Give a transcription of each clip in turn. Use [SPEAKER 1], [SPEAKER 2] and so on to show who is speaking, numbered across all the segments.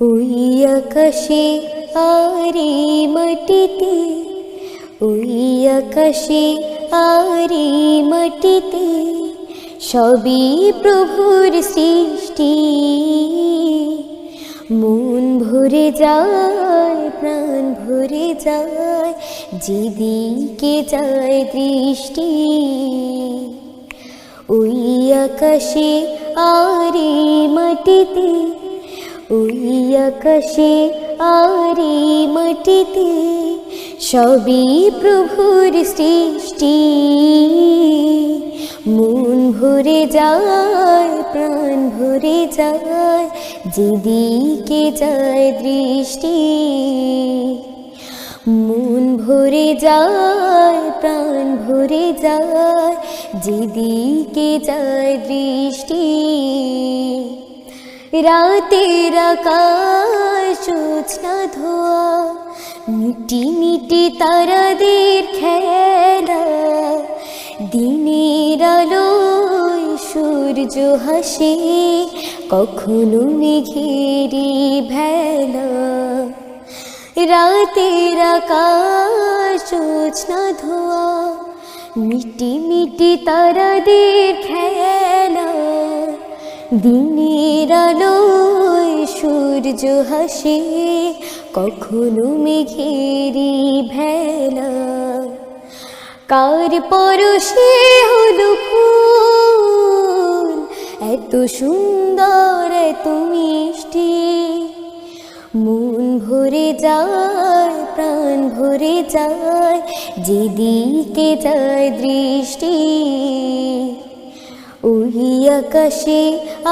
[SPEAKER 1] ওই আকাশে আরে মাটিতে, ওই আকাশে আরে মাটিতে সবই প্রভুর সৃষ্টি। মন ভরে যায়, প্রাণ ভরে যায়, যেদিকে যায় দৃষ্টি। ওই আকাশে আরে মাটিতে ওই আকাশে আরে মাটিতে সবই প্রভুর সৃষ্টি। মন ভরে যায়, প্রাণ ভরে যায়, যেদিকে যায় দৃষ্টি। মন ভরে যায়, প্রাণ ভরে যায়, যেদিকে যায় দৃষ্টি। রাতের আকাশ জোৎস্না ধোয়া, মিটি মিটি তারাদের খেলা, দিনের আলোয় সূর্য হাসে, কখনো মেঘেরি ভেলা। রাতের আকাশ জোৎস্না ধোয়া, মিটি মিটি তারাদের খেলা, দিনের আলোয় সূর্য হাসে, কখনো মেঘেরি ভেলা। কার পরশে হলো ফুল, এত সুন্দর, এত মিষ্টি। মন ভরে যায়, প্রাণ ভরে যায়, যেদিকে যায় দৃষ্টি। ওই আকাশে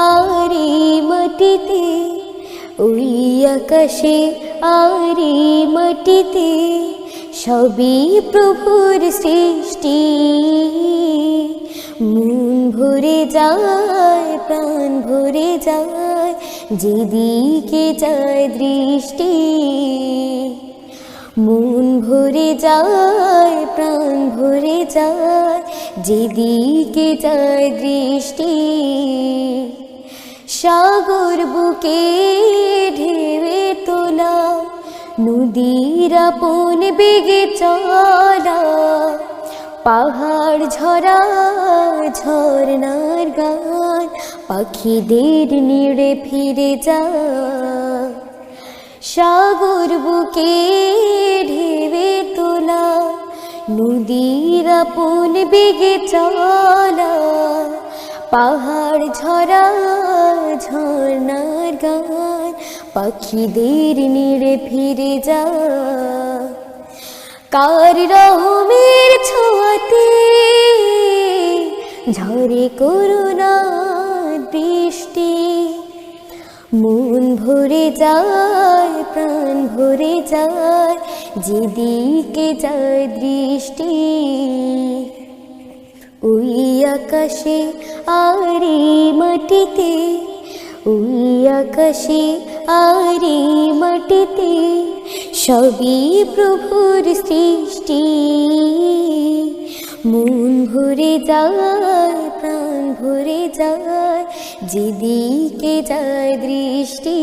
[SPEAKER 1] আরে মাটিতে ওই আকাশে আরে মাটিতে, সবই প্রভুর সৃষ্টি। মন ভরে যায়, প্রাণ ভরে যায়, যেদিকে যায় দৃষ্টি। মন ভরে যায়, প্রাণ ভরে যায়, যেদিকে যায় দৃষ্টি। সাগর বুকে ঢেবে তোলা, নদীর আপন বেগে চলা, পাহাড় ঝরা ঝরনার গান, পাখিদের নিড়ে ফিরে যা। সাগর বুকে ঢেবে তোলা, নদীর আপন বেগে চলা, পাহাড় ঝরা ঝর্ণার গান, পাখিদের নিড়ে ফিরে যা। কার রহমের ছোঁয়াতে ঝরে করুণা বৃষ্টি? মন ভরে যায়, প্রাণ ভরে যায়, যেদিকে যায় দৃষ্টি। ওই আকাশে আরে মাটিতে ওই আকাশে আরে মাটিতে সবই প্রভুর সৃষ্টি। মন ভরে যায়, প্রাণ ভরে যায়, যেদিকে যায় দৃষ্টি।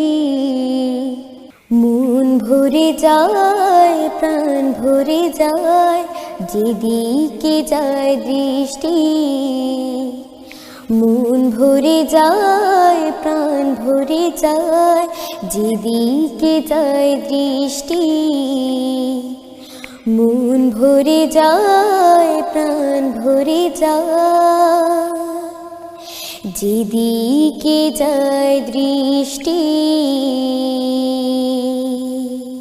[SPEAKER 1] মন ভরে যায়, প্রাণ ভরে যায়, যেদিকে যায় দৃষ্টি। মন ভরে যায়, প্রাণ ভরে যায়, যেদিকে যায় দৃষ্টি। মন ভরে যায়, প্রাণ ভরে যায়, যেদিকে যায় দৃষ্টি।